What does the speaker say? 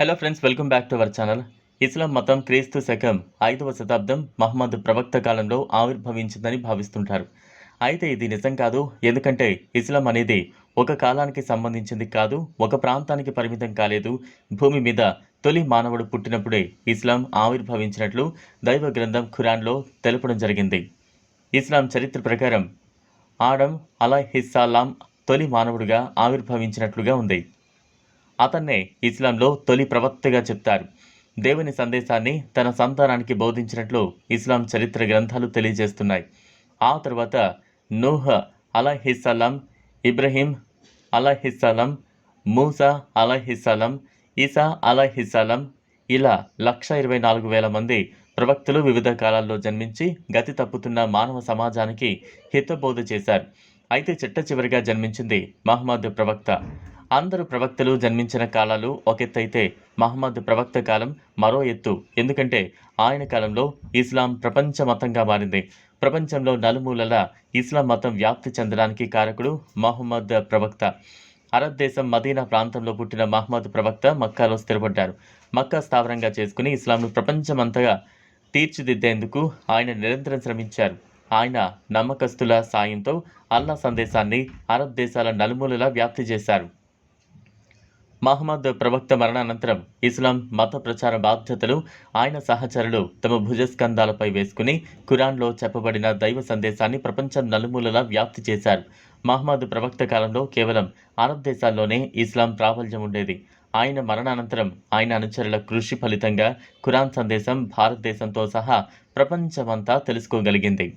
Hello friends welcome back to our channel Islam మతం క్రీస్తు శకం ఐదవ శతాబ్దం మహమ్మద్ ప్రవక్త కాలంలో ఆవిర్భవించిందని భావిస్తుంటారు. అయితే ఇది నిజం కాదు ఎందుకంటే ఇస్లాం అనేది ఒక కాలానికి సంబంధించింది కాదు ఒక ప్రాంతానికి పరిమితం కాలేదు. భూమి మీద తొలి మానవుడు పుట్టినప్పుడే ఇస్లాం ఆవిర్భవించినట్లు దైవ గ్రంథం ఖురాన్లో తెలపడం జరిగింది. ఇస్లాం చరిత్ర ప్రకారం ఆడం అలహిస్సాలాం తొలి మానవుడిగా ఆవిర్భవించినట్లుగా ఉంది. అతన్నే ఇస్లాంలో తొలి ప్రవక్తగా చెప్తారు. దేవుని సందేశాన్ని తన సంతానానికి బోధించినట్లు ఇస్లాం చరిత్ర గ్రంథాలు తెలియజేస్తున్నాయి. ఆ తర్వాత నూహ అలహిస్సలాం ఇబ్రహీం అలహిస్సలాం మూసా అలహిస్సలాం ఈసా అలహిస్సలాం ఇలా లక్ష ఇరవై నాలుగు వేల మంది ప్రవక్తలు వివిధ కాలాల్లో జన్మించి గతి తప్పుతున్న మానవ సమాజానికి హితబోధ చేశారు. అయితే చిట్ట చివరిగా జన్మించింది మహమ్మద్ ప్రవక్త. అందరు ప్రవక్తలు జన్మించిన కాలాలు ఒక ఎత్తు అయితే మహమ్మద్ ప్రవక్త కాలం మరో ఎత్తు. ఎందుకంటే ఆయన కాలంలో ఇస్లాం ప్రపంచ మతంగా మారింది. ప్రపంచంలో నలుమూలల ఇస్లాం మతం వ్యాప్తి చెందడానికి కారకుడు మహమ్మద్ ప్రవక్త. అరబ్ దేశం మదీనా ప్రాంతంలో పుట్టిన మహమ్మద్ ప్రవక్త మక్కాలో స్థిరపడ్డారు. మక్కా స్థావరంగా చేసుకుని ఇస్లాంను ప్రపంచమంతగా తీర్చిదిద్దేందుకు ఆయన నిరంతరం శ్రమించారు. ఆయన నమ్మకస్తుల సాయంతో అల్లా సందేశాన్ని అరబ్ దేశాల నలుమూలలా వ్యాప్తి చేశారు. మహమ్మద్ ప్రవక్త మరణానంతరం ఇస్లాం మత ప్రచార బాధ్యతలు ఆయన సహచరులు తమ భుజస్కంధాలపై వేసుకుని ఖురాన్లో చెప్పబడిన దైవ సందేశాన్ని ప్రపంచం నలుమూలలా వ్యాప్తి చేశారు. మహమ్మద్ ప్రవక్త కాలంలో కేవలం అరబ్ దేశాల్లోనే ఇస్లాం ప్రాబల్యం ఉండేది. ఆయన మరణానంతరం ఆయన అనుచరుల కృషి ఫలితంగా ఖురాన్ సందేశం భారతదేశంతో సహా ప్రపంచమంతా తెలుసుకోగలిగింది.